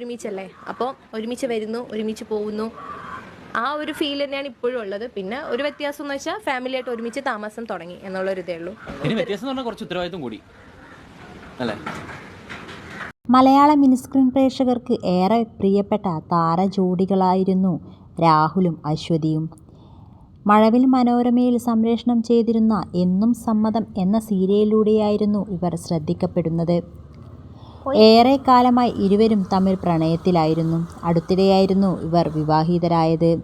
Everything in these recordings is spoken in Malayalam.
ഒരുമിച്ചല്ലേ? അപ്പോൾ ഒരുമിച്ച് വരുന്നു ഒരുമിച്ച് പോകുന്നു. ആ ഒരു ഫീൽ തന്നെയാണ് ഇപ്പോഴും ഉള്ളത്. പിന്നെ ഒരു വ്യത്യാസം എന്ന് വെച്ചാൽ ഫാമിലി ആയിട്ട് ഒരുമിച്ച് താമസം തുടങ്ങി എന്നുള്ളൊരു ഇതേ ഉള്ളൂ. വ്യത്യാസം എന്ന് പറഞ്ഞാൽ കുറച്ച് ഉത്തരവാദിത്വം കൂടി. അല്ലേ? മലയാള മിനിസ്ക്രീൻ പ്രേക്ഷകർക്ക് ഏറെ പ്രിയപ്പെട്ട താരജോഡികളായിരുന്നു രാഹുലും അശ്വതിയും. മഴവിൽ മനോരമയിൽ സംപ്രേഷണം ചെയ്തിരുന്ന എന്നും സമ്മതം എന്ന സീരിയലിലൂടെയായിരുന്നു ഇവർ ശ്രദ്ധിക്കപ്പെടുന്നത്. ഏറെ കാലമായി ഇരുവരും തമ്മിൽ പ്രണയത്തിലായിരുന്നു. അടുത്തിടെയായിരുന്നു ഇവർ വിവാഹിതരായത്.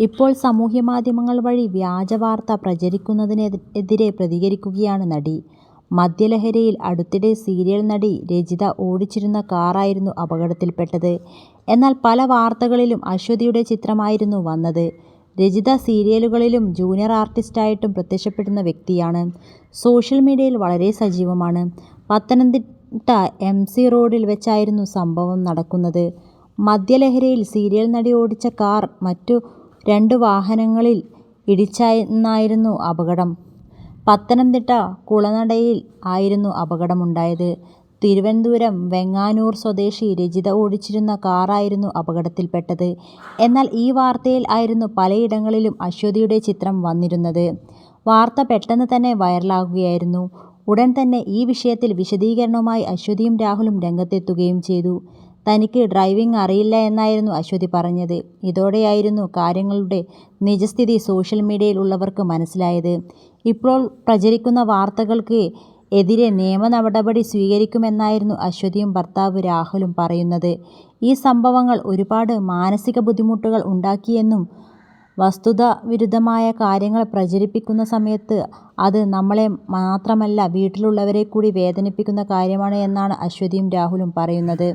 ഇപ്പോൾ സാമൂഹ്യ മാധ്യമങ്ങൾ വഴി വ്യാജ വാർത്ത പ്രചരിക്കുന്നതിനെതിരെ പ്രതികരിക്കുകയാണ് നടി. മദ്യലഹരിയിൽ അടുത്തിടെ സീരിയൽ നടി രജിത ഓടിച്ചിരുന്ന കാറായിരുന്നു അപകടത്തിൽപ്പെട്ടത്. എന്നാൽ പല വാർത്തകളിലും അശ്വതിയുടെ ചിത്രമായിരുന്നു വന്നത്. രജിത സീരിയലുകളിലും ജൂനിയർ ആർട്ടിസ്റ്റായിട്ടും പ്രത്യക്ഷപ്പെടുന്ന വ്യക്തിയാണ്. സോഷ്യൽ മീഡിയയിൽ വളരെ സജീവമാണ്. പത്തനംതിട്ട എം സി റോഡിൽ വെച്ചായിരുന്നു സംഭവം നടക്കുന്നത്. മദ്യലഹരിയിൽ സീരിയൽ നടി ഓടിച്ച കാർ മറ്റു രണ്ട് വാഹനങ്ങളിൽ ഇടിച്ചെന്നായിരുന്നു അപകടം. പത്തനംതിട്ട കുളനടയിൽ ആയിരുന്നു അപകടമുണ്ടായത്. തിരുവനന്തപുരം വെങ്ങാനൂർ സ്വദേശി രജിത ഓടിച്ചിരുന്ന കാറായിരുന്നു അപകടത്തിൽപ്പെട്ടത്. എന്നാൽ ഈ വാർത്തയിൽ ആയിരുന്നു പലയിടങ്ങളിലും അശ്വതിയുടെ ചിത്രം വന്നിരുന്നത്. വാർത്ത പെട്ടെന്ന് തന്നെ വൈറലാകുകയായിരുന്നു. ഉടൻ തന്നെ ഈ വിഷയത്തിൽ വിശദീകരണവുമായി അശ്വതിയും രാഹുലും രംഗത്തെത്തുകയും ചെയ്തു. തനിക്ക് ഡ്രൈവിംഗ് അറിയില്ല എന്നായിരുന്നു അശ്വതി പറഞ്ഞത്. ഇതോടെയായിരുന്നു കാര്യങ്ങളുടെ നിജസ്ഥിതി സോഷ്യൽ മീഡിയയിൽ ഉള്ളവർക്ക് മനസ്സിലായത്. ഇപ്പോൾ പ്രചരിക്കുന്ന വാർത്തകൾക്ക് എതിരെ നിയമ നടപടി സ്വീകരിക്കുമെന്നായിരുന്നു അശ്വതിയും ഭർത്താവ് രാഹുലും പറയുന്നത്. ഈ സംഭവങ്ങൾ ഒരുപാട് മാനസിക ബുദ്ധിമുട്ടുകൾ ഉണ്ടാക്കിയെന്നും വസ്തുത വിരുദ്ധമായ കാര്യങ്ങൾ പ്രചരിപ്പിക്കുന്ന സമയത്ത് അത് നമ്മളെ മാത്രമല്ല വീട്ടിലുള്ളവരെ കൂടി വേദനിപ്പിക്കുന്ന കാര്യമാണ് എന്നാണ് അശ്വതിയും രാഹുലും പറയുന്നത്.